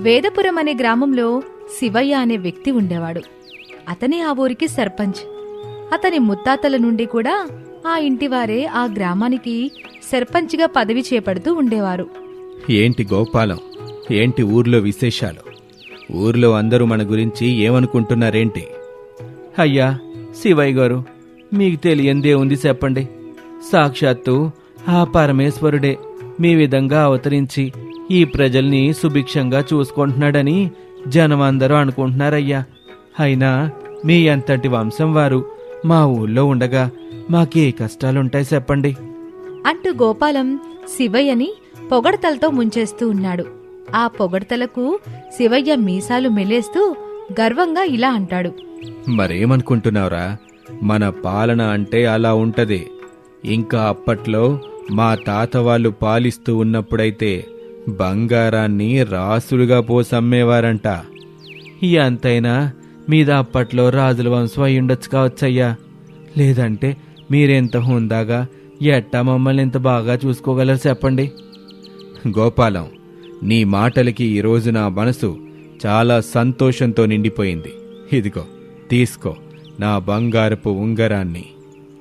వేదపురం అనే గ్రామంలో శివయ్య అనే వ్యక్తి ఉండేవాడు. అతనే ఆ ఊరికి సర్పంచ్. అతని ముత్తాతల నుండి కూడా ఆ ఇంటివారే ఆ గ్రామానికి సర్పంచ్గా పదవి చేపడుతూ ఉండేవారు. ఏంటి గోపాలం? ఏంటి ఊర్లో విశేషాలు? ఊర్లో అందరూ మన గురించి ఏమనుకుంటున్నారేంటి? అయ్యా శివయ్య గారు మీకు తెలియందే ఉంది చెప్పండి. సాక్షాత్తు ఆ పరమేశ్వరుడే మీ విధంగా అవతరించి ఈ ప్రజల్ని సుభిక్షంగా చూసుకుంటున్నాడని జనమందరూ అనుకుంటున్నారయ్యా. అయినా మీ అంతటి వంశం వారు మా ఊళ్ళో ఉండగా మాకే కష్టాలుంటాయి చెప్పండి. అంటూ గోపాలం శివయ్యని పొగడతలతో ముంచేస్తూ ఉన్నాడు. ఆ పొగడతలకు శివయ్య మీసాలు మెలేస్తూ గర్వంగా ఇలా అంటాడు. మరేమనుకుంటున్నావురా? మన పాలన అంటే అలా ఉంటది. ఇంకా అప్పట్లో మా తాత వాళ్ళు పాలిస్తూ ఉన్నప్పుడైతే బంగారాన్ని రాసులుగా పోసమ్మేవారంట. ఎంతైనా మీద అప్పట్లో రాజుల వంశం అయి ఉండొచ్చు కావచ్చయ్యా. లేదంటే మీరెంత హుందాగా ఎట్టా మమ్మల్ని ఇంత బాగా చూసుకోగలరు చెప్పండి. గోపాలం నీ మాటలకి ఈరోజు నా మనసు చాలా సంతోషంతో నిండిపోయింది. ఇదిగో తీసుకో నా బంగారపు ఉంగరాన్ని.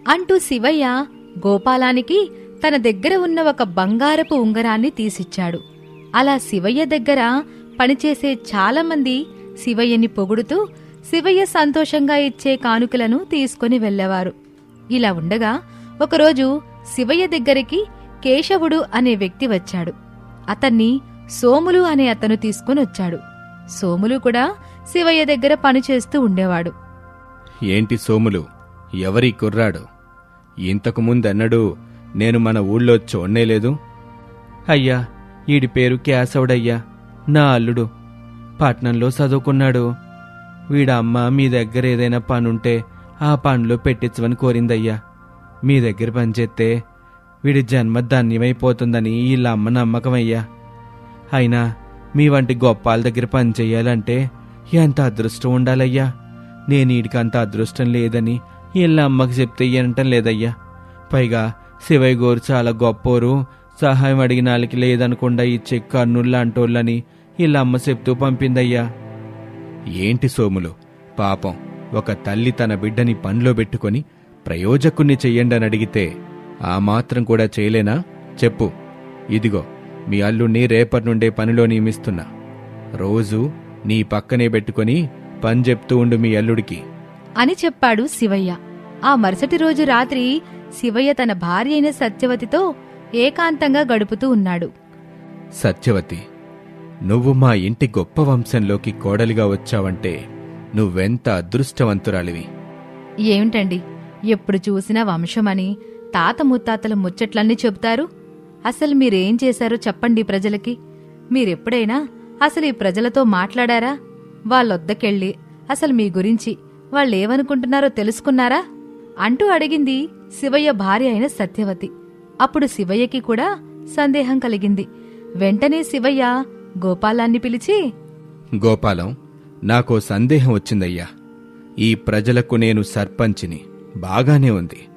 అంటూ శివయ్య గోపాలానికి తన దగ్గర ఉన్న ఒక బంగారపు ఉంగరాన్ని తీసిచ్చాడు. అలా శివయ్య దగ్గర పనిచేసే చాలామంది శివయ్యని పొగుడుతూ శివయ్య సంతోషంగా ఇచ్చే కానుకలను తీసుకుని వెళ్ళేవారు. ఇలా ఉండగా ఒకరోజు శివయ్య దగ్గరికి కేశవుడు అనే వ్యక్తి వచ్చాడు. అతన్ని సోములు అనే అతను తీసుకుని వచ్చాడు. సోములు కూడా శివయ్య దగ్గర పనిచేస్తూ ఉండేవాడు. ఏంటి సోములు? ఎవరి కుర్రాడు? ఇంతకు ముందెన్నడూ నేను మన ఊళ్ళో చూడనేలేదు? అయ్యా ఈడి పేరు కేశవుడయ్యా. నా అల్లుడు. పట్నంలో చదువుకున్నాడు. వీడ అమ్మ మీ దగ్గర ఏదైనా పనుంటే ఆ పనిలో పెట్టించమని కోరిందయ్యా. మీ దగ్గర పనిచేస్తే వీడి జన్మ ధన్యమైపోతుందని వీళ్ళ అమ్మ నమ్మకమయ్యా. అయినా మీ వంటి గొప్పాల దగ్గర పని చెయ్యాలంటే ఎంత అదృష్టం ఉండాలయ్యా? నేను వీడికి అంత అదృష్టం లేదని వీళ్ళ అమ్మకి చెప్తే వినటం లేదయ్యా. పైగా శివయ్య గోరు చాలా గొప్పోరు సహాయం అడిగిన వాళ్ళకి లేదనకుండా ఇచ్చే కర్నూలు లాంటోళ్ళని వీళ్ళ అమ్మ చెప్తూ పంపిందయ్యా. ఏంటి సోములు? పాపం ఒక తల్లి తన బిడ్డని పనిలో పెట్టుకొని ప్రయోజకుణ్ణి చెయ్యండని అడిగితే ఆ మాత్రం కూడా చేయలేనా? చెప్పు. ఇదిగో మీ అల్లుణ్ణి రేపటి నుండే పనిలో నియమిస్తున్నా. రోజు నీ పక్కనే పెట్టుకొని పని చెప్తూ ఉండు మీ అల్లుడికి. అని చెప్పాడు శివయ్య. ఆ మరుసటి రోజు రాత్రి శివయ్య తన భార్య అయిన సత్యవతితో ఏకాంతంగా గడుపుతూ ఉన్నాడు. సత్యవతి నువ్వు మా ఇంటి గొప్ప వంశంలోకి కోడలిగా వచ్చావంటే నువ్వెంత అదృష్టవంతురాలివి. ఏమిటండి ఎప్పుడు చూసినా వంశమని తాత ముత్తాతల ముచ్చట్లన్నీ చెబుతారు? అసలు మీరేం చేశారో చెప్పండి ప్రజలకి. మీరెప్పుడైనా అసలు ఈ ప్రజలతో మాట్లాడారా? వాళ్ళొద్దకెళ్ళి అసలు మీ గురించి వాళ్ళేమనుకుంటున్నారో తెలుసుకున్నారా? అంటూ అడిగింది శివయ్య భార్య అయిన సత్యవతి. అప్పుడు శివయ్యకి కూడా సందేహం కలిగింది. వెంటనే శివయ్య గోపాలాన్ని పిలిచి గోపాలం నాకో సందేహం వచ్చిందయ్యా. ఈ ప్రజలకు నేను సర్పంచిని. బాగానే ఉంది.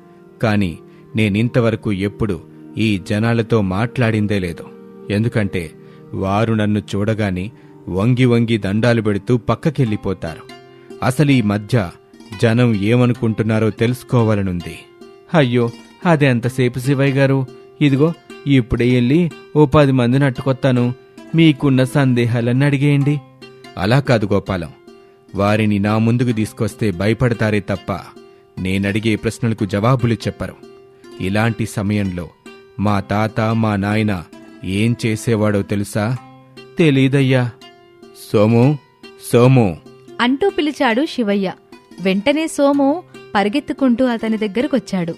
కాని నేనింతవరకు ఎప్పుడు ఈ జనాలతో మాట్లాడిందే లేదు. ఎందుకంటే వారు నన్ను చూడగానే వంగి వంగి దండాలు పెడుతూ పక్కకెళ్ళిపోతారు. అసలు ఈ మధ్య జనం ఏమనుకుంటున్నారో తెలుసుకోవాలనుంది. అయ్యో అది ఎంతసేపు శివయ్య గారు. ఇదిగో ఇప్పుడే వెళ్ళి ఓ పది మందిని అట్టుకొత్తాను మీకున్న సందేహాలన్నీ అడిగేయండి. అలా కాదు గోపాలం. వారిని నా ముందుకు తీసుకొస్తే భయపడతారే తప్ప నేనడిగే ప్రశ్నలకు జవాబులు చెప్పరు. ఇలాంటి సమయంలో మా తాత మా నాయన ఏం చేసేవాడో తెలుసా? తెలీదయ్యా. సోము సోము. అంటూ పిలిచాడు శివయ్య. వెంటనే సోము పరిగెత్తుకుంటూ అతని దగ్గరకొచ్చాడు.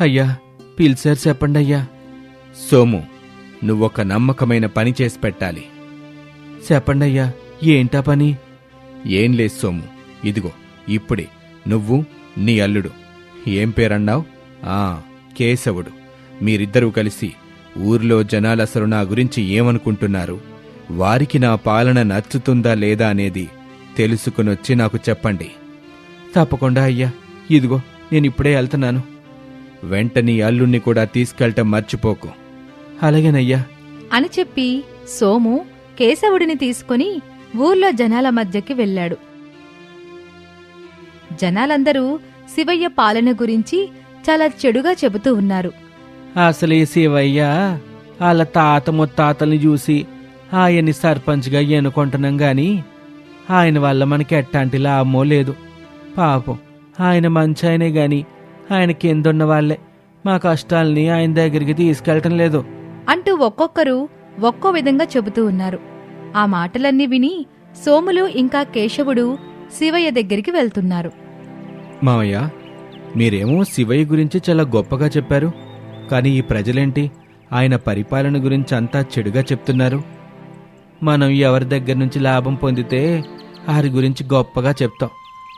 అయ్యా పిలిచారు చెప్పండి అయ్యా. సోము నువ్వొక నమ్మకమైన పని చేసి పెట్టాలి. చెప్పండి అయ్యా ఏంటా పని? ఏం లేదు సోము ఇదిగో ఇప్పుడే నువ్వు నీ అల్లుడు. ఏం పేరన్నావు? ఆ కేశవుడు. మీరిద్దరూ కలిసి ఊర్లో జనాలసలు నా గురించి ఏమనుకుంటున్నారు? వారికి నా పాలన నచ్చుతుందా లేదా అనేది తెలుసుకునొచ్చి నాకు చెప్పండి. తప్పకుండా అయ్యా ఇదిగో నేను ఇప్పుడే వెళ్తున్నాను. వెంట నీ అల్లుణ్ణి కూడా తీసుకెళ్ళటం మర్చిపోకు. అలాగేనయ్యా. అని చెప్పి సోము కేశవుడిని తీసుకుని ఊర్లో జనాల మధ్యకి వెళ్ళాడు. జనాలందరూ శివయ్య పాలన గురించి చాలా చెడుగా చెబుతూ ఉన్నారు. అసలు ఈ శివయ్య వాళ్ళ తాత ముత్తాతల్ని చూసి ఆయన్ని సర్పంచ్గా ఎన్నుకుంటున్నాం గాని ఆయన వల్ల మనకి ఎట్టాంటి లాభమో లేదు. పాపం ఆయన మంచి ఆయనే గాని ఆయన కిందున్న వాళ్ళే? మా కష్టాల్ని ఆయన దగ్గరికి తీసుకెళ్ళటం లేదు. అంటూ ఒక్కొక్కరు ఒక్కో విధంగా చెబుతూ ఉన్నారు. ఆ మాటలన్నీ విని సోములు ఇంకా కేశవుడు శివయ్య దగ్గరికి వెళ్తున్నారు. మామయ్య మీరేమో శివయ్య గురించి చాలా గొప్పగా చెప్పారు. కానీ ఈ ప్రజలేంటి? ఆయన పరిపాలన గురించి అంతా చెడుగా చెప్తున్నారు. మనం ఎవరి దగ్గర నుంచి లాభం పొందితే వారి గురించి గొప్పగా చెప్తాం.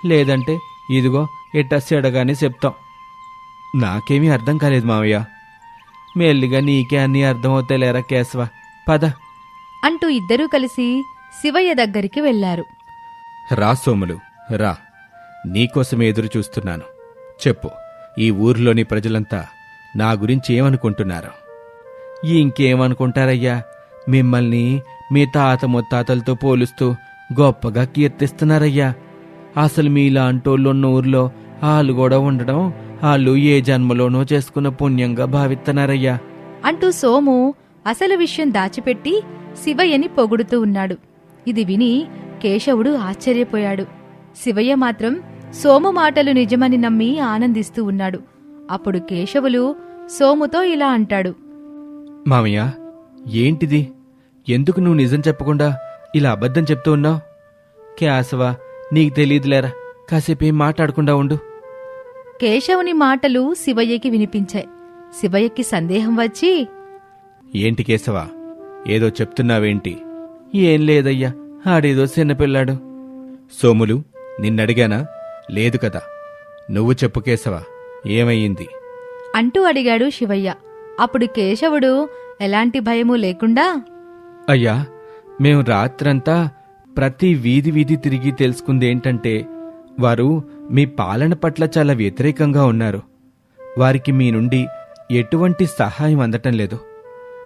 లేదంటే ఇదిగో ఇట్ట సెడగానే చెప్తాం. నాకేమీ అర్థం కాలేదు మామయ్య మెల్లిగా నీకే అన్నీ అర్థమవుతాయిలేరా కేశవ? పద. అంటూ ఇద్దరూ కలిసి శివయ్య దగ్గరికి వెళ్ళారు రా సోములు రా. నీకోసమే ఎదురు చూస్తున్నాను. చెప్పు ఈ ఊర్లోని ప్రజలంతా నా గురించి ఏమనుకుంటున్నారు? ఇంకేమనుకుంటారయ్యా? మిమ్మల్ని మీ తాత ముత్తాతలతో పోలుస్తూ గొప్పగా కీర్తిస్తున్నారయ్యా. అసలు మీలాంటోళ్ళు ఉన్న ఊర్లో వాళ్ళు కూడా ఉండడం వాళ్ళు ఏ జన్మలోనో చేసుకున్న పుణ్యంగా భావిస్తున్నారయ్యా అంటూ సోము అసలు విషయం దాచిపెట్టి శివయ్యని పొగుడుతూ ఉన్నాడు. ఇది విని కేశవుడు ఆశ్చర్యపోయాడు. శివయ్య మాత్రం సోము మాటలు నిజమని నమ్మి ఆనందిస్తూ ఉన్నాడు. అప్పుడు కేశవులు సోముతో ఇలా అంటాడు. మామయ్య ఏంటిది? ఎందుకు నువ్వు నిజం చెప్పకుండా ఇలా అబద్ధం చెప్తూ ఉన్నావు? కేశవ నీకు తెలియదులేరా కాసేపు మాట్లాడకుండా ఉండు. కేశవుని మాటలు శివయ్యకి వినిపించాయి. శివయ్యకి సందేహం వచ్చి ఏంటి కేశవా? ఏదో చెప్తున్నావేంటి? ఏం లేదయ్యా ఆడేదో చిన్నపిల్లాడు. సోములు నిన్నడిగానా? లేదు కదా. నువ్వు చెప్పు కేశవా ఏమయ్యింది? అంటూ అడిగాడు శివయ్య. అప్పుడు కేశవుడు ఎలాంటి భయమూ లేకుండా? అయ్యా మేము రాత్రంతా ప్రతి వీధి వీధి తిరిగి తెలుసుకుంది ఏంటంటే వారు మీ పాలన పట్ల చాలా వ్యతిరేకంగా ఉన్నారు. వారికి మీ నుండి ఎటువంటి సహాయం అందటం లేదు.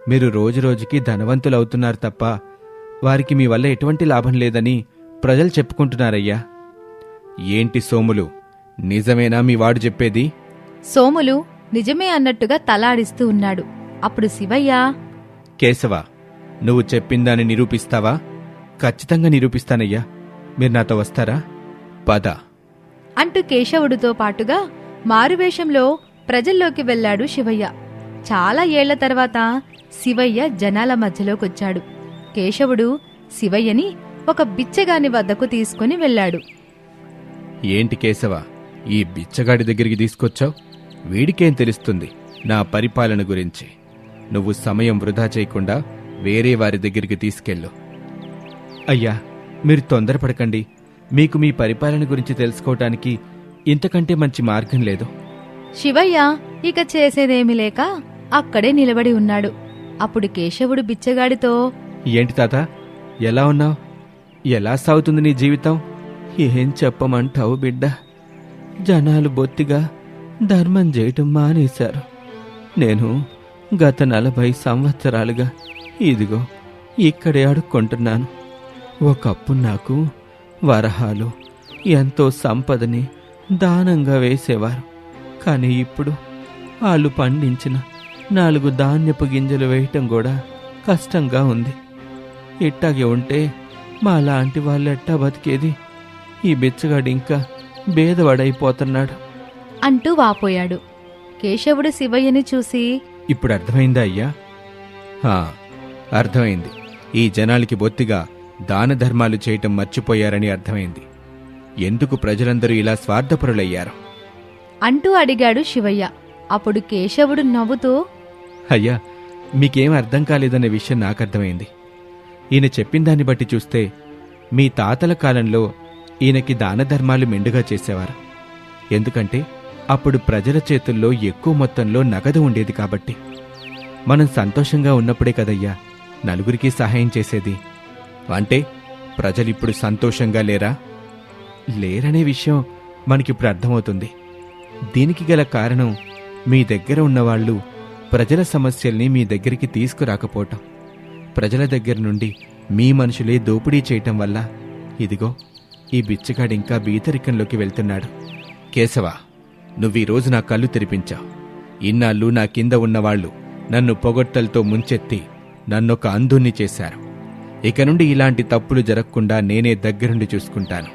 మీరు రోజురోజుకి ధనవంతులవుతున్నారు తప్ప వారికి మీ వల్ల ఎటువంటి లాభం లేదని ప్రజలు చెప్పుకుంటున్నారయ్యా. ఏంటి సోములు? నిజమేనా మీ వాడు చెప్పేది? సోములు నిజమే అన్నట్టుగా తలాడిస్తూ ఉన్నాడు. అప్పుడు శివయ్య! కేశవ నువ్వు చెప్పిందాన్ని నిరూపిస్తావా? ఖచ్చితంగా నిరూపిస్తానయ్యా. మీరు నాతో వస్తారా? పద. అంటూ కేశవుడితో పాటుగా మారువేషంలో ప్రజల్లోకి వెళ్ళాడు శివయ్య. చాలా ఏళ్ళ తర్వాత శివయ్య జనాల మధ్యలోకొచ్చాడు. కేశవుడు శివయ్యని ఒక బిచ్చగాని వద్దకు తీసుకుని వెళ్ళాడు. ఏంటి కేశవ ఈ బిచ్చగాడి దగ్గరికి తీసుకొచ్చావు? వీడికేం తెలుస్తుంది నా పరిపాలన గురించి? నువ్వు సమయం వృధా చేయకుండా వేరే వారి దగ్గరికి తీసుకెళ్ళు. అయ్యా మీరు తొందరపడకండి. మీకు మీ పరిపాలన గురించి తెలుసుకోవటానికి ఇంతకంటే మంచి మార్గం లేదు. శివయ్య ఇక చేసేదేమీ లేక అక్కడే నిలబడి ఉన్నాడు. అప్పుడు కేశవుడు బిచ్చగాడితో ఏంటి తాత ఎలా ఉన్నావు? ఎలా సాగుతుంది నీ జీవితం? ఏం చెప్పమంటావు బిడ్డ? జనాలు బొత్తిగా ధర్మం చేయటం మానేశారు. నేను గత నలభై సంవత్సరాలుగా ఇదిగో ఇక్కడే అడుక్కుంటున్నాను. ఒకప్పుడు నాకు వరహాలు ఎంతో సంపదని దానంగా వేసేవారు. కానీ ఇప్పుడు వాళ్ళు పండించిన నాలుగు ధాన్యపు గింజలు వేయటం కూడా కష్టంగా ఉంది. ఇట్టాగే ఉంటే మా లాంటి వాళ్ళు ఎట్టా బతికేది? ఈ బిచ్చగాడు ఇంకా బేదవాడైపోతున్నాడు. అంటూ వాపోయాడు. కేశవుడు శివయ్యని చూసి ఇప్పుడు అర్థమైందా అయ్యా? హా, అర్థమైంది. ఈ జనాలకి బొత్తిగా దాన ధర్మాలు చేయటం మర్చిపోయారని అర్థమైంది. ఎందుకు ప్రజలందరూ ఇలా స్వార్థపరులయ్యారు? అంటూ అడిగాడు శివయ్య. అప్పుడు కేశవుడు నవ్వుతూ అయ్యా మీకేం అర్థం కాలేదనే విషయం నాకు అర్థమైంది ఈయన చెప్పిన దాన్ని బట్టి చూస్తే మీ తాతల కాలంలో ఈయనకి దాన ధర్మాలు మెండుగా చేసేవారు. ఎందుకంటే అప్పుడు ప్రజల చేతుల్లో ఎక్కువ మొత్తంలో నగదు ఉండేది కాబట్టి. మనం సంతోషంగా ఉన్నప్పుడే కదయ్యా నలుగురికి సహాయం చేసేది. అంటే ప్రజలిప్పుడు సంతోషంగా లేరా? లేరనే విషయం మనకిప్పుడు అర్థమవుతుంది. దీనికి గల కారణం మీ దగ్గర ఉన్నవాళ్ళు ప్రజల సమస్యల్ని మీ దగ్గరికి తీసుకురాకపోవటం. ప్రజల దగ్గర నుండి మీ మనుషులే దోపిడీ చేయటం వల్ల ఇదిగో ఈ బిచ్చగాడి ఇంకా బీదరికంలోకి వెళ్తున్నాడు. కేశవ నువ్వీరోజు నా కళ్ళు తెరిపించావు. ఇన్నాళ్ళు నా కింద ఉన్నవాళ్ళు నన్ను పొగడ్తలతో ముంచెత్తి నన్నొక అంధుణ్ణి చేశారు. ఇక నుండి ఇలాంటి తప్పులు జరగకుండా నేనే దగ్గరుండి చూసుకుంటాను.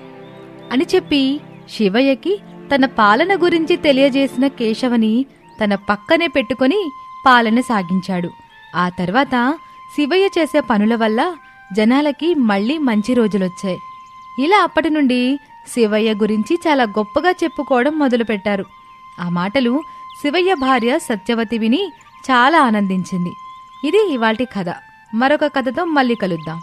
అని చెప్పి శివయ్యకి తన పాలన గురించి తెలియజేసిన కేశవని తన పక్కనే పెట్టుకొని పాలన సాగించాడు. ఆ తర్వాత శివయ్య చేసే పనుల వల్ల జనాలకి మళ్ళీ మంచి రోజులొచ్చాయి. ఇలా అప్పటి నుండి శివయ్య గురించి చాలా గొప్పగా చెప్పుకోవడం మొదలుపెట్టారు. ఆ మాటలు శివయ్య భార్య సత్యవతి విని చాలా ఆనందించింది. ఇది ఇవాటి కథ. మరొక కథతో మళ్ళీ కలుద్దాం.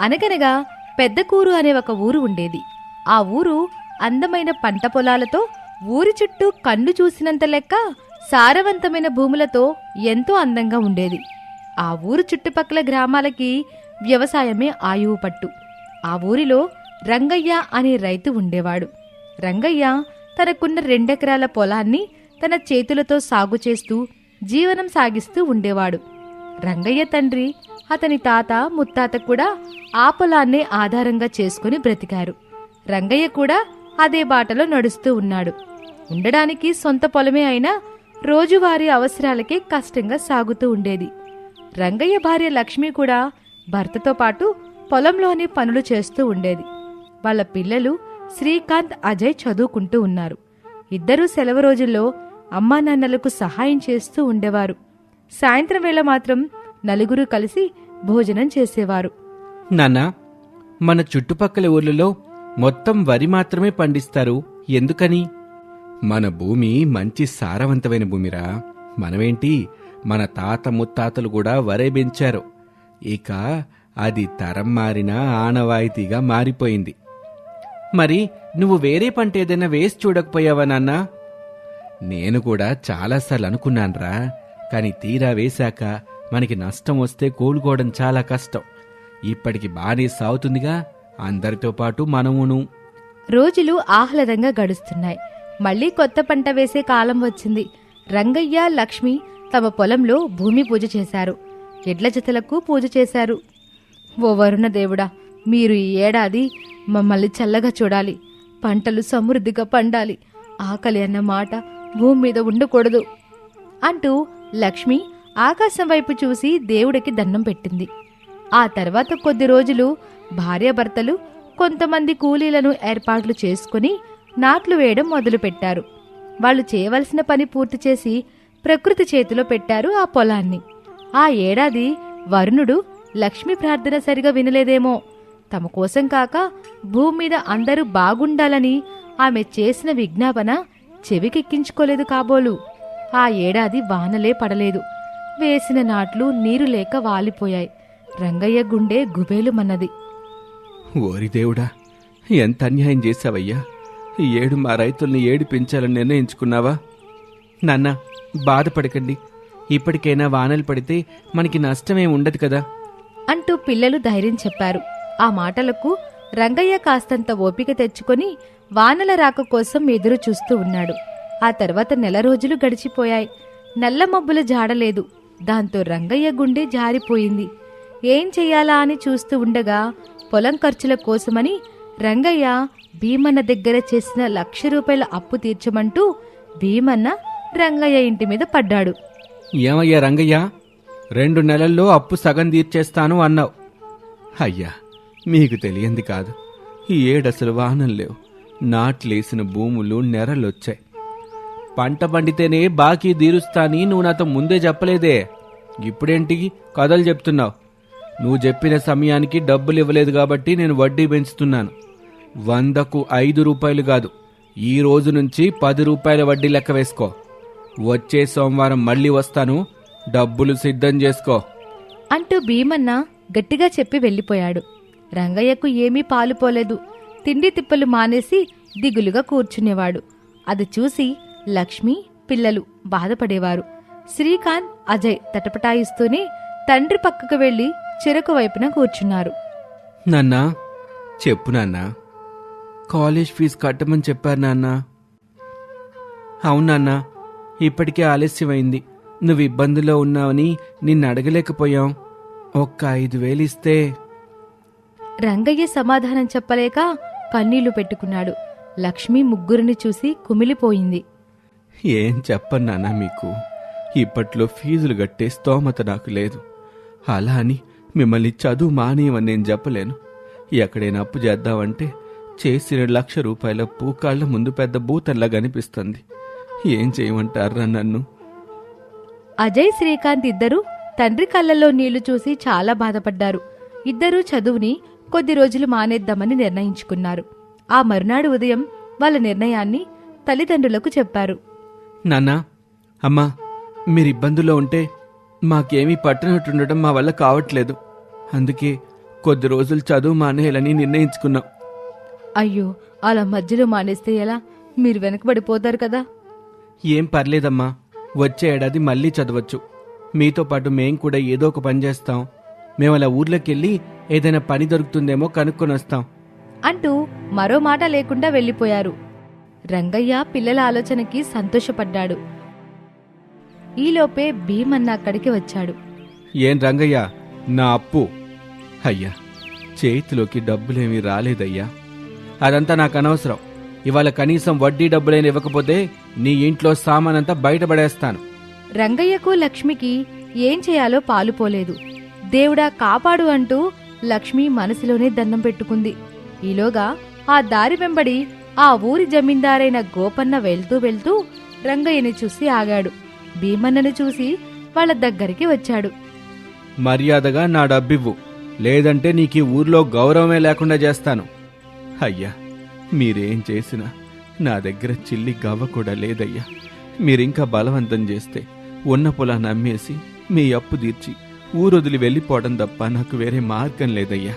అనగనగా పెద్దకూరు అనే ఒక ఊరు ఉండేది. ఆ ఊరు అందమైన పంట పొలాలతో ఊరి చుట్టూ కన్ను చూసినంత లెక్క సారవంతమైన భూములతో ఎంతో అందంగా ఉండేది. ఆ ఊరు చుట్టుపక్కల గ్రామాలకి వ్యవసాయమే ఆయువు పట్టు. ఆ ఊరిలో రంగయ్య అనే రైతు ఉండేవాడు. రంగయ్య తనకున్న రెండెకరాల పొలాన్ని తన చేతులతో సాగు చేస్తూ జీవనం సాగిస్తూ ఉండేవాడు. రంగయ్య తండ్రి అతని తాత ముత్తాత కూడా ఆ పొలాన్నే ఆధారంగా చేసుకుని బ్రతికారు. రంగయ్య కూడా అదే బాటలో నడుస్తూ ఉన్నాడు. ఉండడానికి సొంత పొలమే అయినా రోజువారీ అవసరాలకే కష్టంగా సాగుతూ ఉండేది. రంగయ్య భార్య లక్ష్మి కూడా భర్తతో పాటు పొలంలోని పనులు చేస్తూ ఉండేది. వాళ్ళ పిల్లలు శ్రీకాంత్ అజయ్ చదువుకుంటూ ఉన్నారు. ఇద్దరూ సెలవు రోజుల్లో అమ్మా నాన్నలకు సహాయం చేస్తూ ఉండేవారు. సాయంత్రం వేళ మాత్రం నలుగురు కలిసి భోజనం చేసేవారు. నాన్న మన చుట్టుపక్కల ఊర్లలో మొత్తం వరి మాత్రమే పండిస్తారు. ఎందుకని? మన భూమి మంచి సారవంతమైన భూమిరా. మనమేంటి? మన తాత ముత్తాతలు కూడా వరే పెంచారు ఇక అది తరం మారిన ఆనవాయితీగా మారిపోయింది. మరి నువ్వు వేరే పంట ఏదైనా వేసి చూడకపోయావా నాన్నా? నేను కూడా చాలాసార్లు అనుకున్నాన్రా. కాని తీరా వేశాక మనకి నష్టం వస్తే కోలుకోవడం చాలా కష్టం. ఇప్పటికి బానే సాగుతుందిగా అందరితో పాటు మనమును. రోజులు ఆహ్లాదంగా గడుస్తున్నాయి. మళ్ళీ కొత్త పంట వేసే కాలం వచ్చింది. రంగయ్య లక్ష్మి తమ పొలంలో భూమి పూజ చేశారు. ఎడ్ల జతలకు పూజ చేశారు. ఓ వరుణ దేవుడా మీరు ఈ ఏడాది మమ్మల్ని చల్లగా చూడాలి. పంటలు సమృద్ధిగా పండాలి. ఆకలి అన్న మాట భూమి మీద ఉండకూడదు అంటూ లక్ష్మి ఆకాశం వైపు చూసి దేవుడికి దండం పెట్టింది. ఆ తర్వాత కొద్ది రోజులు భార్యాభర్తలు కొంతమంది కూలీలను ఏర్పాట్లు చేసుకుని నాట్లు వేయడం మొదలుపెట్టారు. వాళ్ళు చేయవలసిన పని పూర్తి చేసి ప్రకృతి చేతిలో పెట్టారు ఆ పొలాన్ని. ఆ ఏడాది వరుణుడు లక్ష్మి ప్రార్థన సరిగా వినలేదేమో. తమ కోసం కాక భూమి మీద అందరూ బాగుండాలని ఆమె చేసిన విజ్ఞాపన చెవికెక్కించుకోలేదు కాబోలు. ఆ ఏడాది వానలే పడలేదు. వేసిన నాట్లు నీరు లేక వాలిపోయాయి. రంగయ్య గుండె గుబేలుమన్నది. ఓరి దేవుడా ఎంత అన్యాయం చేశావయ్యా? ఈ ఏడు మా రైతుల్ని ఏడిపించాలని నిర్ణయించుకున్నావా? నాన్న బాధపడకండి. ఇప్పటికైనా వానలు పడితే మనకి నష్టమేం ఉండదు కదా? అంటూ పిల్లలు ధైర్యం చెప్పారు. ఆ మాటలకు రంగయ్య కాస్తంత ఓపిక తెచ్చుకొని వానల రాక కోసం ఎదురు చూస్తూ ఉన్నాడు. ఆ తర్వాత నెల రోజులు గడిచిపోయాయి. నల్ల మబ్బుల జాడలేదు దాంతో రంగయ్య గుండె జారిపోయింది. ఏం చెయ్యాలా అని చూస్తూ ఉండగా పొలం ఖర్చుల కోసమని రంగయ్య భీమన్న దగ్గర చేసిన లక్ష రూపాయల అప్పు తీర్చమంటూ భీమన్న రంగయ్య ఇంటి మీద పడ్డాడు. ఏమయ్యా రంగయ్య? రెండు నెలల్లో అప్పు సగం తీర్చేస్తాను అన్నావు. అయ్యా మీకు తెలియంది కాదు. ఈ ఏడసలు వాహనం లేవు. నాట్లేసిన భూములు నెరలొచ్చాయి. పంట పండితేనే బాకీ తీరుస్తాని నువ్వు నాతో ముందే చెప్పలేదే. ఇప్పుడేంటి? కథలు చెప్తున్నావు. నువ్వు చెప్పిన సమయానికి డబ్బులు ఇవ్వలేదు కాబట్టి నేను వడ్డీ పెంచుతున్నాను. వందకు ఐదు రూపాయలు కాదు. ఈ రోజు నుంచి పది రూపాయల వడ్డీ లెక్క వేసుకో. వచ్చే సోమవారం మళ్ళీ వస్తాను. డబ్బులు సిద్ధం చేసుకో. అంటూ భీమన్న గట్టిగా చెప్పి వెళ్ళిపోయాడు. రంగయ్యకు ఏమీ పాలుపోలేదు. తిండి తిప్పలు మానేసి దిగులుగా కూర్చునేవాడు. అది చూసి లక్ష్మి పిల్లలు బాధపడేవారు. శ్రీకాంత్ అజయ్ తటపటాయిస్తూనే తండ్రి పక్కకు వెళ్ళి చెరకు వైపున కూర్చున్నారు. నాన్నా చెప్పు నాన్నా. కాలేజ్ ఫీజు కట్టమని చెప్పారు నాన్న. అవును నాన్న ఇప్పటికే ఆలస్యమైంది. నువ్వు ఇబ్బందులో ఉన్నావని నిన్ను అడగలేకపోయాం. ఒక్క ఐదు వేలు ఇస్తే రంగయ్య సమాధానం చెప్పలేక కన్నీళ్ళు పెట్టుకున్నాడు. లక్ష్మి ముగ్గురిని చూసి కుమిలిపోయింది. ఏం చెప్పన్నానా మీకు? ఇప్పట్లో ఫీజులు కట్టే స్తోమత నాకు లేదు. అలా అని మిమ్మల్ని చదువు మానేయమని నేను చెప్పలేను. ఎక్కడైనా అప్పు చేద్దామంటే చేసిన లక్ష రూపాయల పూకాళ్ళ ముందు పెద్ద భూతంలా కనిపిస్తుంది. ఏం చేయమంటారా నన్ను? అజయ్ శ్రీకాంత్ ఇద్దరూ తండ్రి కళ్ళల్లో నీళ్ళు చూసి చాలా బాధపడ్డారు. ఇద్దరూ చదువుని కొద్ది రోజులు మానేద్దామని నిర్ణయించుకున్నారు. ఆ మరునాడు ఉదయం వాళ్ళ నిర్ణయాన్ని తల్లిదండ్రులకు చెప్పారు. నాన్న అమ్మా మీరు ఇబ్బందుల్లో ఉంటే మాకేమీ పట్టనట్టుండటం మా వల్ల కావట్లేదు. అందుకే కొద్ది రోజులు చదువు మానేయాలని నిర్ణయించుకున్నాం. అయ్యో అలా మధ్యలో మానేస్తే ఎలా? మీరు వెనకబడిపోతారు కదా. ఏం పర్లేదమ్మా వచ్చే ఏడాది మళ్ళీ చదవచ్చు. మీతో పాటు మేం కూడా ఏదో ఒక పని చేస్తాం. మేము అలా ఊర్లోకి వెళ్ళి ఏదైనా పని దొరుకుతుందేమో కనుక్కొని వస్తాం. అంటూ మరో మాట లేకుండా వెళ్ళిపోయారు. రంగయ్య పిల్లల ఆలోచనకి సంతోషపడ్డాడు. ఈలోపే భీమన్న అక్కడికి వచ్చాడు. ఏం రంగయ్య నా అప్పు? అయ్యా చేతిలోకి డబ్బులేమీ రాలేదయ్యా. అదంతా నాకు అనవసరం. ఇవాళ కనీసం వడ్డీ డబ్బులైనా ఇవ్వకపోతే నీ ఇంట్లో సామానంతా బయటపడేస్తాను. రంగయ్యకు లక్ష్మికి ఏం చేయాలో పాలుపోలేదు. దేవుడా కాపాడు అంటూ లక్ష్మి మనసులోనే దండం పెట్టుకుంది. ఈలోగా ఆ దారి వెంబడి ఆ ఊరి జమీందారైన గోపన్న వెళ్తూ వెళ్తూ రంగయ్యని చూసి ఆగాడు. భీమన్నను చూసి వాళ్ళ దగ్గరికి వచ్చాడు. మర్యాదగా నా డబ్బివ్వు. లేదంటే నీకు ఈ ఊర్లో గౌరవమే లేకుండా చేస్తాను. అయ్యా మీరేం చేసినా నా దగ్గర చిల్లి గవ్వ కూడా లేదయ్యా. మీరింకా బలవంతం చేస్తే ఉన్న పొలాన్ని అమ్మేసి మీ అప్పు తీర్చి ఊరొదిలి వెళ్ళిపోవడం తప్ప నాకు వేరే మార్గం లేదయ్యా.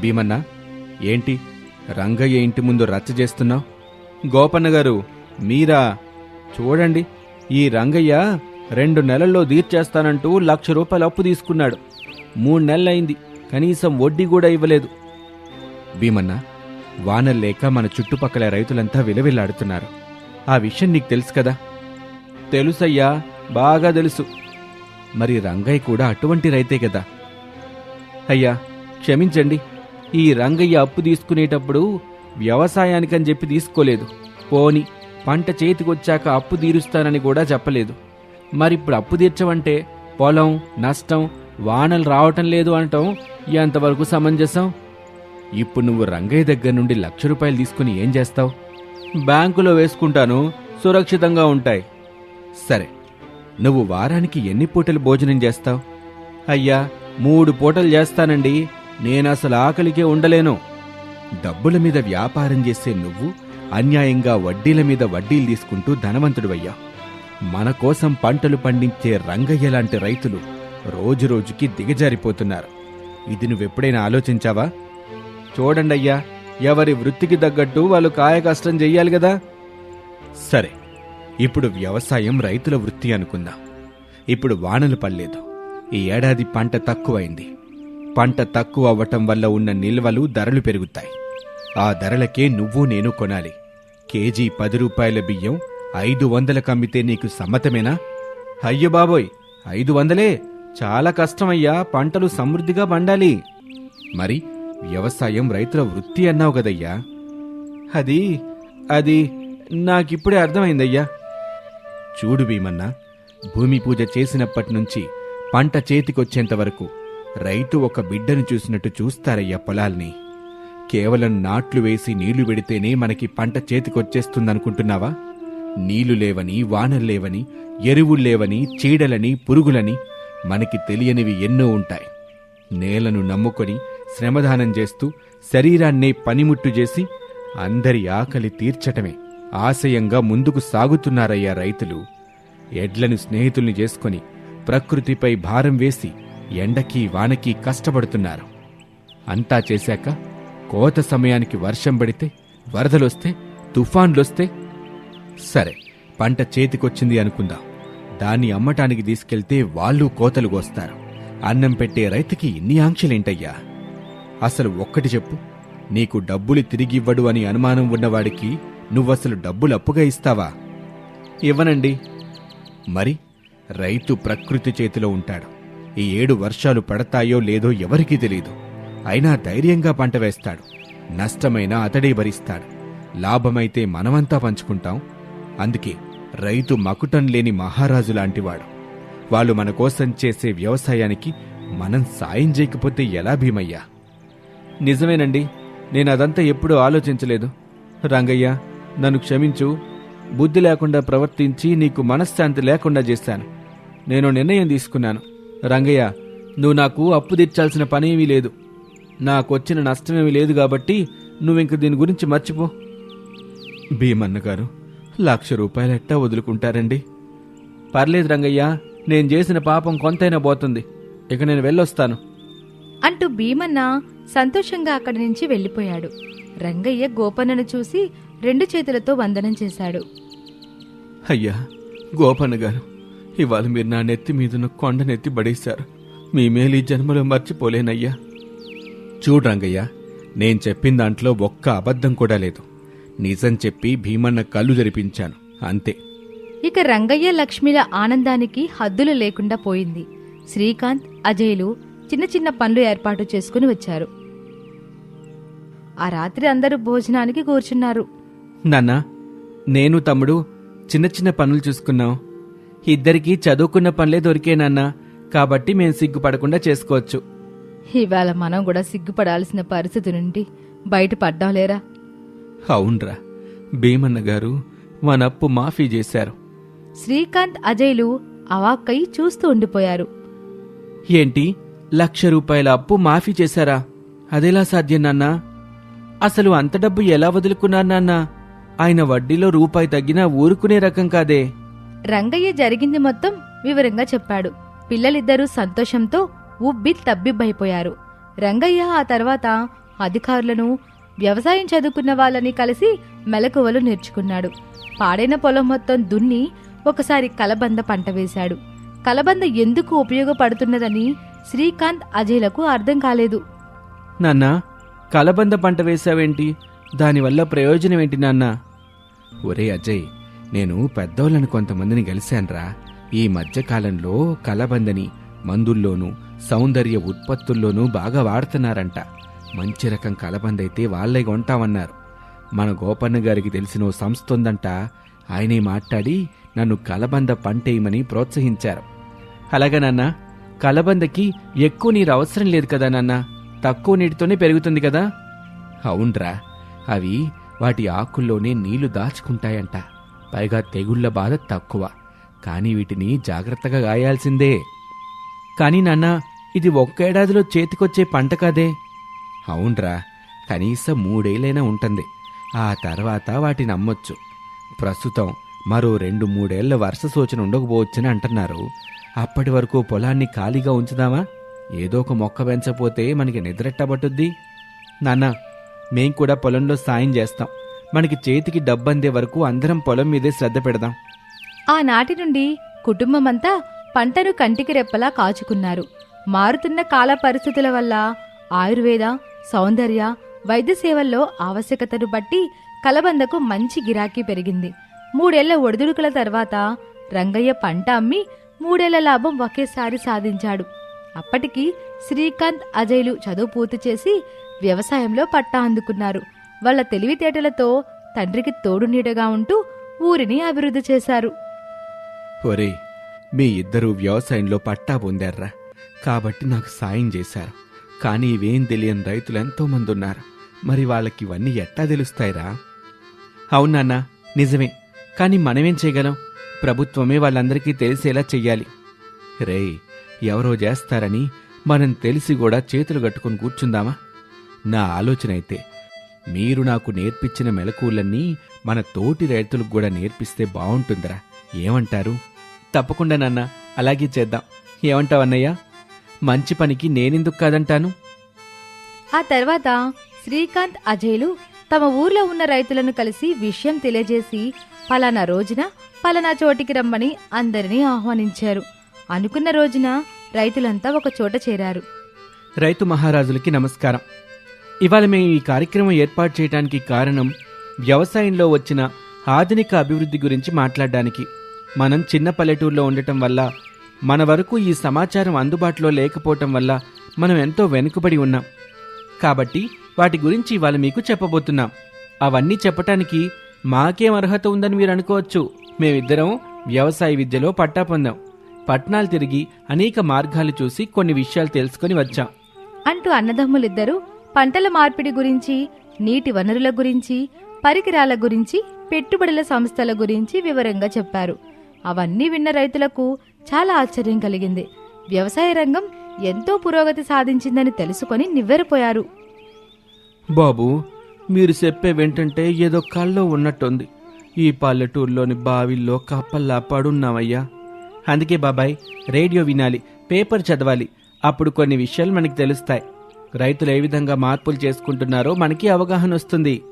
భీమన్న ఏంటి? రంగయ్య ఇంటి ముందు రచ్చ చేస్తున్నావు? గోపన్న గారు మీరా? చూడండి ఈ రంగయ్య రెండు నెలల్లో తీర్చేస్తానంటూ లక్ష రూపాయలు అప్పు తీసుకున్నాడు. మూడు నెలలైంది కనీసం వడ్డీ కూడా ఇవ్వలేదు. భీమన్న వానలు లేక మన చుట్టుపక్కల రైతులంతా విలవిల్లాడుతున్నారు. ఆ విషయం నీకు తెలుసు కదా? తెలుసయ్యా బాగా తెలుసు. మరి రంగయ్య కూడా అటువంటి రైతే కదా. అయ్యా క్షమించండి. ఈ రంగయ్య అప్పు తీసుకునేటప్పుడు వ్యవసాయానికని చెప్పి తీసుకోలేదు. పోని పంట చేతికొచ్చాక అప్పు తీరుస్తానని కూడా చెప్పలేదు. మరిప్పుడు అప్పు తీర్చమంటే పొలం నష్టం వానలు రావటం లేదు అనటం ఎంతవరకు సమంజసం? ఇప్పుడు నువ్వు రంగయ్య దగ్గర నుండి లక్ష రూపాయలు తీసుకుని ఏం చేస్తావు? బ్యాంకులో వేసుకుంటాను సురక్షితంగా ఉంటాయి. సరే. నువ్వు వారానికి ఎన్ని పూటలు భోజనం చేస్తావు? అయ్యా మూడు పూటలు చేస్తానండి. నేను అసలు ఆకలికే ఉండలేను. డబ్బుల మీద వ్యాపారం చేసే నువ్వు అన్యాయంగా వడ్డీల మీద వడ్డీలు తీసుకుంటూ ధనవంతుడివయ్యా. మన కోసం పంటలు పండించే రంగయ్య లాంటి రైతులు రోజురోజుకి దిగజారిపోతున్నారు. ఇది నువ్వెప్పుడైనా ఆలోచించావా? చూడండి అయ్యా ఎవరి వృత్తికి తగ్గట్టు వాళ్ళు కాయ కష్టం చెయ్యాలి కదా? సరే ఇప్పుడు వ్యవసాయం రైతుల వృత్తి అనుకుందాం. ఇప్పుడు వానలు పడలేదు. ఈ ఏడాది పంట తక్కువైంది. పంట తక్కువ అవ్వటం వల్ల ఉన్న నిల్వలు ధరలు పెరుగుతాయి. ఆ ధరలకే నువ్వు నేను కొనాలి. కేజీ పది రూపాయల బియ్యం ఐదు వందలకు అమ్మితే నీకు సమ్మతమేనా? అయ్య బాబోయ్! ఐదు వందలే! చాలా కష్టమయ్యా! పంటలు సమృద్ధిగా పండాలి. మరి వ్యవసాయం రైతుల వృత్తి అన్నావు కదయ్యా? అది అది నాకిప్పుడే అర్థమైందయ్యా. చూడు భీమన్నా భూమి పూజ చేసినప్పటి నుంచి పంట చేతికొచ్చేంత వరకు రైతు ఒక బిడ్డను చూసినట్టు చూస్తారయ్యా పొలాల్ని. కేవలం నాట్లు వేసి నీళ్ళు పెడితేనే మనకి పంట చేతికొచ్చేస్తుందనుకుంటున్నావా? నీళ్ళు లేవని వానలు లేవని ఎరువులు లేవని చీడలని పురుగులని మనకి తెలియనివి ఎన్నో ఉంటాయి. నేలను నమ్ముకొని శ్రమదానం చేస్తూ శరీరాన్నే పనిముట్టు చేసి అందరి ఆకలి తీర్చటమే. ఆశయంగా ముందుకు సాగుతున్నారయ్యా రైతులు. ఎడ్లను స్నేహితుల్ని చేసుకొని ప్రకృతిపై భారం వేసి ఎండకి వానకి కష్టపడుతున్నారు. అంతా చేశాక కోత సమయానికి వర్షం పడితే వరదలొస్తే తుఫాన్లొస్తే సరే పంట చేతికొచ్చింది అనుకుందాం. దాన్ని అమ్మటానికి తీసుకెళ్తే వాళ్ళు కోతలు కోస్తారు. అన్నం పెట్టే రైతుకి ఇన్ని ఆంక్షలేంటయ్యా? అసలు ఒక్కటి చెప్పు నీకు డబ్బులు తిరిగివ్వడు అని అనుమానం ఉన్నవాడికి నువ్వసలు డబ్బులు అప్పుగా ఇస్తావా? ఇవ్వనండి. మరి? రైతు ప్రకృతి చేతిలో ఉంటాడు. ఈ ఏడు వర్షాలు పడతాయో లేదో ఎవరికీ తెలియదు అయినా ధైర్యంగా పంట వేస్తాడు. నష్టమైనా అతడే భరిస్తాడు. లాభమైతే మనమంతా పంచుకుంటాం. అందుకే రైతు మకుటం లేని మహారాజు లాంటివాడు. వాళ్ళు మన కోసం చేసే వ్యవసాయానికి మనం సాయం చేయకపోతే ఎలా భీమయ్యా? నిజమేనండి. నేను అదంతా ఎప్పుడూ ఆలోచించలేదు. రంగయ్య నన్ను క్షమించు. బుద్ధి లేకుండా ప్రవర్తించి నీకు మనశ్శాంతి లేకుండా చేశాను. నేను నిర్ణయం తీసుకున్నాను. రంగయ్య నువ్వు నాకు అప్పు తీర్చాల్సిన పనేమీ లేదు. నాకొచ్చిన నష్టమేమీ లేదు కాబట్టి నువ్వింక దీని గురించి మర్చిపో. భీమన్న గారు లక్ష రూపాయలు ఎట్టా వదులుకుంటారండి? పర్లేదు రంగయ్య నేను చేసిన పాపం కొంతైనా పోతుంది. ఇక నేను వెళ్ళొస్తాను. అంటూ భీమన్న సంతోషంగా అక్కడి నుంచి వెళ్ళిపోయాడు. రంగయ్య గోపన్నను చూసి రెండు చేతులతో వందనం చేశాడు. అయ్యా గోపన్న గారు ఇవాళ మీరు నా నెత్తి మీదున్న కొండనెత్తి పడేశారు. మీ మేలు ఈ జన్మలో మర్చిపోలేనయ్యా. చూడు రంగయ్య నేను చెప్పిన దాంట్లో ఒక్క అబద్ధం కూడా లేదు. నిజం చెప్పి భీమన్న కళ్ళు జరిపించాను అంతే. ఇక రంగయ్య లక్ష్మిల ఆనందానికి హద్దులు లేకుండా పోయింది. శ్రీకాంత్ అజయ్లు చిన్న చిన్న పనులు ఏర్పాటు చేసుకుని వచ్చారు. ఆ రాత్రి అందరూ భోజనానికి కూర్చున్నారు. నాన్న నేను తమ్ముడు చిన్న చిన్న పనులు చూసుకున్నాం. ఇద్దరికీ చదువుకున్న పనులే దొరికే నాన్న కాబట్టి మేం సిగ్గుపడకుండా చేసుకోవచ్చు. ఇవాళ మనం కూడా సిగ్గుపడాల్సిన పరిస్థితి నుండి బయటపడ్డాం లేరా? అవునరా. భీమన్న గారు మనప్పు మాఫీ చేశారు. శ్రీకాంత్ అజయ్లు అవాక్కై చూస్తూ ఉండిపోయారు. ఏంటి? లక్ష రూపాయల అప్పు మాఫీ చేశారా? అదెలా సాధ్యం నాన్నా? అసలు అంత డబ్బు ఎలా వదులుకున్నారు నాన్నా? ఆయన వడ్డీలో రూపాయి తగ్గినా ఊరుకునే రకం కాదే. రంగయ్య జరిగింది మొత్తం వివరంగా చెప్పాడు. పిల్లలిద్దరూ సంతోషంతో ఉబ్బి తబ్బిబ్బైపోయారు. రంగయ్య ఆ తర్వాత అధికారులను వ్యవసాయం చదువుకున్న వాళ్ళని కలిసి మెలకువలు నేర్చుకున్నాడు. పాడైన పొలం మొత్తం దున్ని ఒకసారి కలబంద పంట వేశాడు. కలబంద ఎందుకు ఉపయోగపడుతున్నదని శ్రీకాంత్ అజయ్లకు అర్థం కాలేదు. నాన్నా కలబంద పంట వేశావేంటి? దానివల్ల ప్రయోజనం ఏంటి నాన్నా? ఒరే అజయ్ నేను పెద్దోళ్ళను కొంతమందిని కలిశాన్రా ఈ మధ్యకాలంలో కలబందని మందుల్లోనూ సౌందర్య ఉత్పత్తుల్లోనూ బాగా వాడుతున్నారంట. మంచి రకం కలబందైతే వాళ్ళే కొంటామన్నారు. మన గోపన్న గారికి తెలిసిన ఓ సంస్థ ఉందంట ఆయనే మాట్లాడి నన్ను కలబంద పంటేయమని ప్రోత్సహించారు. అలాగా నాన్నా కలబందకి ఎక్కువ నీరు అవసరం లేదు కదా నాన్న? తక్కువ నీటితోనే పెరుగుతుంది కదా? అవునరా. అవి వాటి ఆకుల్లోనే నీళ్ళు దాచుకుంటాయంట. పైగా తెగుళ్ళ బాధ తక్కువ. కానీ వీటిని జాగ్రత్తగా గాయాల్సిందే. కానీ నాన్న ఇది ఒక్కేడాదిలో చేతికొచ్చే పంట కాదే? అవునరా కనీసం మూడేళ్ళైనా ఉంటుంది. ఆ తర్వాత వాటిని అమ్మొచ్చు. ప్రస్తుతం మరో రెండు మూడేళ్ళ వర్ష సూచన ఉండకపోవచ్చని అంటున్నారు. అప్పటి వరకు పొలాన్ని ఖాళీగా ఉంచుదామా? ఏదో ఒక మొక్క పెంచపోతే మనకి నిద్రెట్టబట్టుద్ది నాన్నా మేం కూడా పొలంలో సాయం చేస్తాం. మనకి చేతికి డబ్బందే వరకు అందరం పొలం మీదే శ్రద్ధ పెడదాం. ఆనాటి నుండి కుటుంబమంతా పంటను కంటికి రెప్పలా కాచుకున్నారు. మారుతున్న కాల పరిస్థితుల వల్ల ఆయుర్వేద సౌందర్య వైద్య సేవల్లో ఆవశ్యకతను బట్టి కలబందకు మంచి గిరాకీ పెరిగింది. మూడేళ్ళ ఒడిదుడుకుల తర్వాత రంగయ్య పంట అమ్మి మూడేళ్ళ లాభం ఒకేసారి సాధించాడు. అప్పటికి శ్రీకాంత్ అజయ్లు చదువు పూర్తి చేసి వ్యవసాయంలో పట్టా అందుకున్నారు. వాళ్ళ తెలివితేటలతో తండ్రికి తోడు నీడగా ఉంటూ ఊరిని అభివృద్ధి చేశారు. ఒరే మీ ఇద్దరూ వ్యవసాయంలో పట్టా పొందారా కాబట్టి నాకు సాయం చేశారు. కానీ ఇవేం తెలియని రైతులు ఎంతో మంది ఉన్నారు. మరి వాళ్ళకి ఇవన్నీ ఎట్టా తెలుస్తాయిరా? అవునాన్నా నిజమే. కానీ మనమేం చేయగలం? ప్రభుత్వమే వాళ్ళందరికీ తెలిసేలా చెయ్యాలి. రే ఎవరో చేస్తారని మనం తెలిసి కూడా చేతులు కట్టుకుని కూర్చుందామా? నా ఆలోచన అయితే మీరు నాకు నేర్పించిన మెలకువలన్నీ మన తోటి రైతులకు కూడా నేర్పిస్తే బాగుంటుందిరా ఏమంటారు? తప్పకుండా నాన్న అలాగే చేద్దాం. ఏమంటావన్నయ్య మంచి పనికి నేనెందుకు కాదంటాను? ఆ తర్వాత శ్రీకాంత్ అజయ్లు తమ ఊర్లో ఉన్న రైతులను కలిసి విషయం తెలియజేసి పలానా రోజున పలానా చోటికి రమ్మని అందరినీ ఆహ్వానించారు. అనుకున్న రోజున రైతులంతా ఒక చోట చేరారు. రైతు మహారాజులకి నమస్కారం. ఇవాళ మేము ఈ కార్యక్రమం ఏర్పాటు చేయడానికి కారణం వ్యవసాయంలో వచ్చిన ఆధునిక అభివృద్ధి గురించి మాట్లాడడానికి. మనం చిన్న పల్లెటూరులో ఉండటం వల్ల మన వరకు ఈ సమాచారం అందుబాటులో లేకపోవటం వల్ల మనం ఎంతో వెనుకబడి ఉన్నాం. కాబట్టి వాటి గురించి ఇవాళ మీకు చెప్పబోతున్నాం. అవన్నీ చెప్పటానికి మాకేం అర్హత ఉందని మీరు అనుకోవచ్చు. మేమిద్దరం వ్యవసాయ విద్యలో పట్టా పొందాం. పట్టణాలు తిరిగి అనేక మార్గాలు చూసి కొన్ని విషయాలు తెలుసుకొని వచ్చాం. అంటూ అన్నదమ్ములిద్దరూ పంటల మార్పిడి గురించి నీటి వనరుల గురించి పరికరాల గురించి పెట్టుబడుల సంస్థల గురించి వివరంగా చెప్పారు. అవన్నీ విన్న రైతులకు చాలా ఆశ్చర్యం కలిగింది. వ్యవసాయ రంగం ఎంతో పురోగతి సాధించిందని తెలుసుకొని నివ్వెరపోయారు. బాబు మీరు చెప్పే వెంటంటే ఏదో కల్లో ఉన్నట్టుంది. ఈ పల్లెటూరులోని బావిల్లో కప్పల్లా పడున్నామయ్యా. అందుకే బాబాయ్ రేడియో వినాలి పేపర్ చదవాలి. అప్పుడు కొన్ని విషయాలు మనకి తెలుస్తాయి. రైతులు ఏ విధంగా మార్పులు చేసుకుంటున్నారో మనకి అవగాహన వస్తుంది.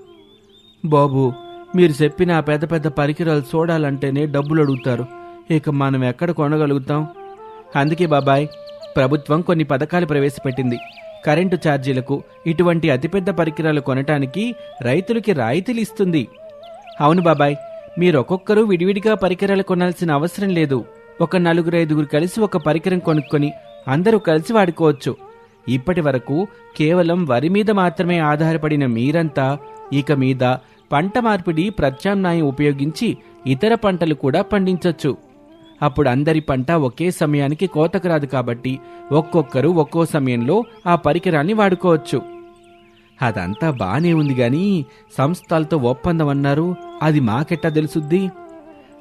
బాబు మీరు చెప్పిన ఆ పెద్ద పెద్ద పరికరాలు చూడాలంటేనే డబ్బులు అడుగుతారు. ఇక మనం ఎక్కడ కొనగలుగుతాం? అందుకే బాబాయ్ ప్రభుత్వం కొన్ని పథకాలు ప్రవేశపెట్టింది. కరెంటు ఛార్జీలకు ఇటువంటి అతిపెద్ద పరికరాలు కొనటానికి రైతులకి రాయితీలు ఇస్తుంది. అవును బాబాయ్ మీరు ఒక్కొక్కరు విడివిడిగా పరికరాలు కొనాల్సిన అవసరం లేదు. ఒక నలుగురు ఐదుగురు కలిసి ఒక పరికరం కొనుక్కొని అందరూ కలిసి వాడుకోవచ్చు. ఇప్పటి వరకు కేవలం వరి మీద మాత్రమే ఆధారపడిన మీరంతా ఇక మీద పంట మార్పిడి ప్రత్యామ్నాయం ఉపయోగించి ఇతర పంటలు కూడా పండించవచ్చు అప్పుడు అందరి పంట ఒకే సమయానికి కోతకు రాదు కాబట్టి ఒక్కొక్కరు ఒక్కో సమయంలో ఆ పరికరాన్ని వాడుకోవచ్చు. అదంతా బానే ఉంది గాని సంస్థలతో ఒప్పందం అన్నారు అది మాకెట్టా తెలుసుద్ది?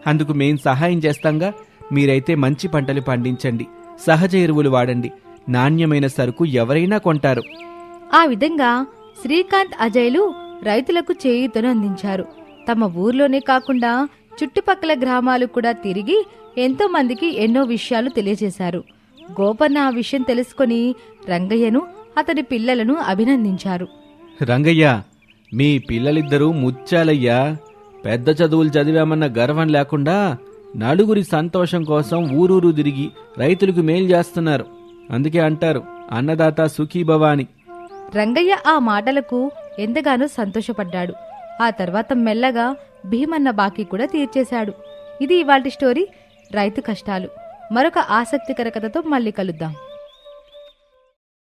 అందుకు మేం సహాయం చేస్తాంగా మీరైతే మంచి పంటలు పండించండి సహజ ఎరువులు వాడండి నాణ్యమైన సరుకు ఎవరైనా కొంటారు. ఆ విధంగా శ్రీకాంత్ అజయ్లు రైతులకు చేయూతను అందించారు. తమ ఊర్లోనే కాకుండా చుట్టుపక్కల గ్రామాలు కూడా తిరిగి ఎంతో మందికి ఎన్నో విషయాలు తెలియజేశారు. గోపన్న ఆ విషయం తెలుసుకొని రంగయ్యను అతని పిల్లలను అభినందించారు. రంగయ్య మీ పిల్లలిద్దరూ ముచ్చాలయ్యా పెద్ద చదువులు చదివామన్న గర్వం లేకుండా నలుగురి సంతోషం కోసం ఊరూరు తిరిగి రైతులకు మేలు చేస్తున్నారు. అందుకే అంటారు అన్నదాత సుఖీభవ అని రంగయ్య ఆ మాటలకు ఎంతగానో సంతోషపడ్డాడు. ఆ తర్వాత మెల్లగా భీమన్న బాకీ కూడా తీర్చేశాడు. ఇది ఇవాటి స్టోరీ రైతు కష్టాలు. మరొక ఆసక్తికర కథతో మళ్ళీ కలుద్దాం.